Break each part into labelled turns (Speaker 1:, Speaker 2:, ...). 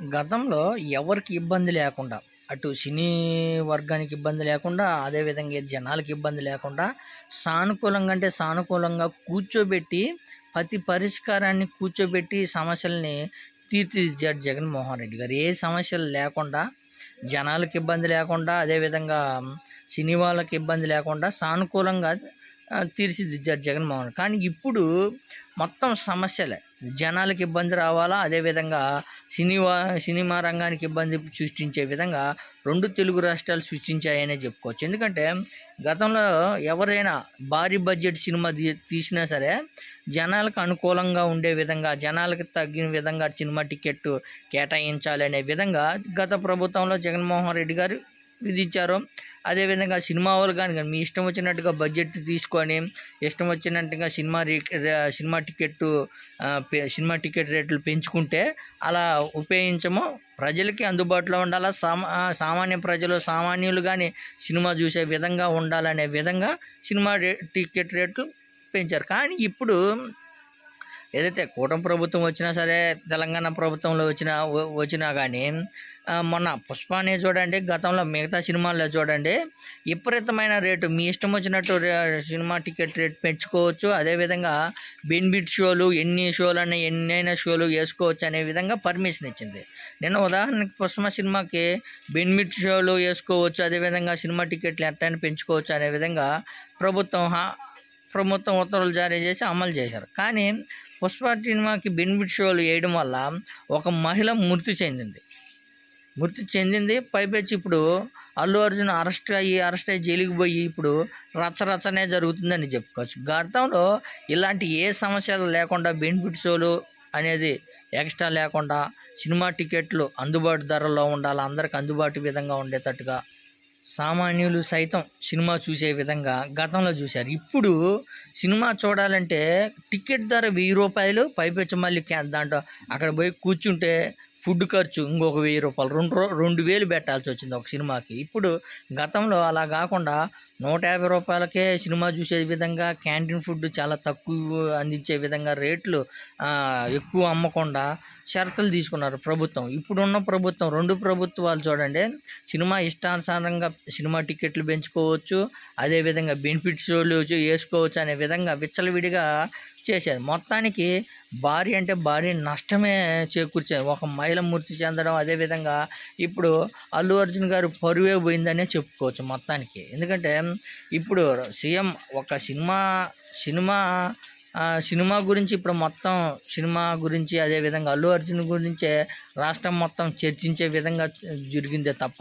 Speaker 1: గతంలో ఎవరికి ఇబ్బంది లేకుండా అటు సినీ వర్గానికి ఇబ్బంది లేకుండా అదేవిధంగా జనాలకి ఇబ్బంది లేకుండా సానుకూలంగా అంటే సానుకూలంగా కూర్చోబెట్టి ప్రతి పరిష్కారాన్ని కూర్చోబెట్టి సమస్యల్ని తీర్చిదిద్దాడు జగన్మోహన్ రెడ్డి గారు. ఏ సమస్యలు లేకుండా జనాలకు ఇబ్బంది లేకుండా అదేవిధంగా సినీ వాళ్ళకి ఇబ్బంది లేకుండా సానుకూలంగా తీర్చిదిద్దారు జగన్మోహన్ కానీ ఇప్పుడు మొత్తం సమస్యలే. జనాలకు ఇబ్బంది రావాలా? అదేవిధంగా సినిమా సినిమా రంగానికి ఇబ్బంది సృష్టించే విధంగా రెండు తెలుగు రాష్ట్రాలు సృష్టించాయనే చెప్పుకోవచ్చు. ఎందుకంటే గతంలో ఎవరైనా భారీ బడ్జెట్ సినిమా తీ- తీసినా సరే జనాలకు అనుకూలంగా ఉండే విధంగా జనాలకు తగ్గిన విధంగా సినిమా టికెట్ కేటాయించాలనే విధంగా గత ప్రభుత్వంలో జగన్మోహన్ రెడ్డి గారు విధించారు అదేవిధంగా సినిమా వాళ్ళు కానీ మీ ఇష్టం వచ్చినట్టుగా బడ్జెట్ తీసుకొని ఇష్టం వచ్చినట్టుగా cinema cinema ticket cinema ticket రేట్లు పెంచుకుంటే అలా ఉపయోగించము ప్రజలకి అందుబాటులో ఉండాలా? సామా సామాన్య ప్రజలు సామాన్యులు కానీ సినిమా చూసే విధంగా ఉండాలనే విధంగా సినిమా రే టికెట్ రేట్లు పెంచారు. కానీ ఇప్పుడు ఏదైతే కూటమి ప్రభుత్వం వచ్చినా సరే తెలంగాణ ప్రభుత్వంలో వచ్చిన వచ్చినా కానీ మొన్న పుష్పనే చూడండి గతంలో మిగతా సినిమాల్లో చూడండి విపరీతమైన రేటు. మీ ఇష్టం వచ్చినట్టు సినిమా టికెట్ రేట్ పెంచుకోవచ్చు. అదేవిధంగా బెనిఫిట్ షోలు ఎన్ని షోలు అని ఎన్నైనా షోలు వేసుకోవచ్చు అనే విధంగా పర్మిషన్ ఇచ్చింది. నేను ఉదాహరణకి పుష్ప సినిమాకి బెనిఫిట్ షోలు వేసుకోవచ్చు అదేవిధంగా సినిమా టికెట్లు ఎట్టని పెంచుకోవచ్చు అనే విధంగా ప్రభుత్వం ప్రభుత్వం ఉత్తర్వులు జారీ చేసి అమలు చేశారు. కానీ పుష్ప సినిమాకి బెనిఫిట్ షోలు వేయడం వల్ల ఒక మహిళ మృతి చెందింది. మృతి చెందింది. పైపెచ్చి ఇప్పుడు అల్లు అర్జున్ అరెస్ట్ అయ్యి అరెస్ట్ అయ్యి జైలుకి పోయి ఇప్పుడు రచ్చరచ్చనే జరుగుతుందని చెప్పుకోవచ్చు. గతంలో ఇలాంటి ఏ సమస్యలు లేకుండా బెనిఫిట్ షోలు అనేది ఎక్స్ట్రా లేకుండా సినిమా టికెట్లు అందుబాటు ధరల్లో ఉండాలి అందరికి అందుబాటు విధంగా ఉండేటట్టుగా సామాన్యులు సైతం సినిమా చూసే విధంగా గతంలో చూశారు. ఇప్పుడు సినిమా చూడాలంటే టికెట్ ధర వెయ్యి రూపాయలు పైపెచ్చి మళ్ళీ దాంట్లో అక్కడ పోయి కూర్చుంటే ఫుడ్ ఖర్చు ఇంకొక వెయ్యి రూపాయలు. రెండు రెండు వేలు పెట్టాల్సి వచ్చింది ఒక సినిమాకి. ఇప్పుడు గతంలో అలా కాకుండా నూట యాభై రూపాయలకే సినిమా చూసే విధంగా క్యాంటీన్ ఫుడ్ చాలా తక్కువ అందించే విధంగా రేట్లు ఎక్కువ అమ్మకుండా షరతులు తీసుకున్నారు ప్రభుత్వం. ఇప్పుడున్న ప్రభుత్వం రెండు ప్రభుత్వాలు చూడండి. సినిమా ఇష్టానుసారంగా సినిమా టికెట్లు పెంచుకోవచ్చు అదేవిధంగా బెనిఫిట్స్ వేసుకోవచ్చు అనే విధంగా విచ్చలవిడిగా చేశారు. మొత్తానికి భారీ అంటే భారీ నష్టమే చేకూర్చారు ఒక మహిళ మృతి చెందడం అదేవిధంగా ఇప్పుడు అల్లు అర్జున్ గారు పరువే పోయిందనే చెప్పుకోవచ్చు మొత్తానికి. ఎందుకంటే ఇప్పుడు సీఎం ఒక సినిమా సినిమా సినిమా గురించి ఇప్పుడు మొత్తం సినిమా గురించి అదేవిధంగా అల్లు అర్జున్ గురించే రాష్ట్రం మొత్తం చర్చించే విధంగా జరిగిందే తప్ప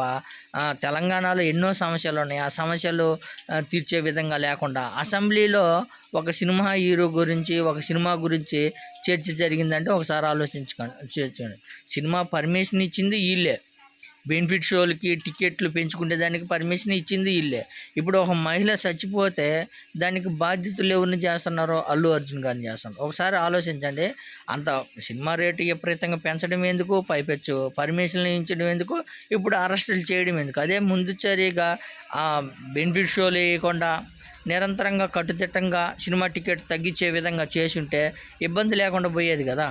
Speaker 1: తెలంగాణలో ఎన్నో సమస్యలు ఉన్నాయి. ఆ సమస్యలు తీర్చే విధంగా లేకుండా అసెంబ్లీలో ఒక సినిమా హీరో గురించి ఒక సినిమా గురించి చర్చ జరిగిందంటే ఒకసారి ఆలోచించుకోండి. సినిమా పర్మిషన్ ఇచ్చింది వీళ్ళే బెనిఫిట్ షోలకి టికెట్లు పెంచుకునే దానికి పర్మిషన్ ఇచ్చింది వీళ్ళే ఇప్పుడు ఒక మహిళ చచ్చిపోతే దానికి బాధ్యతలు ఎవరిని చేస్తున్నారో అల్లు అర్జున్ గారిని చేస్తున్నారు. ఒకసారి ఆలోచించండి. అంత సినిమా రేటు విపరీతంగా పెంచడం ఎందుకు? పైపెచ్చు. పర్మిషన్లు ఇచ్చడం ఎందుకు? ఇప్పుడు అరెస్టులు చేయడం ఎందుకు? అదే ముందు చర్యగా ఆ బెనిఫిట్ షోలు వేయకుండా నిరంతరంగా కట్టుదిట్టంగా సినిమా టికెట్ తగ్గించే విధంగా చేసుంటే ఇబ్బంది లేకుండా పోయేది కదా.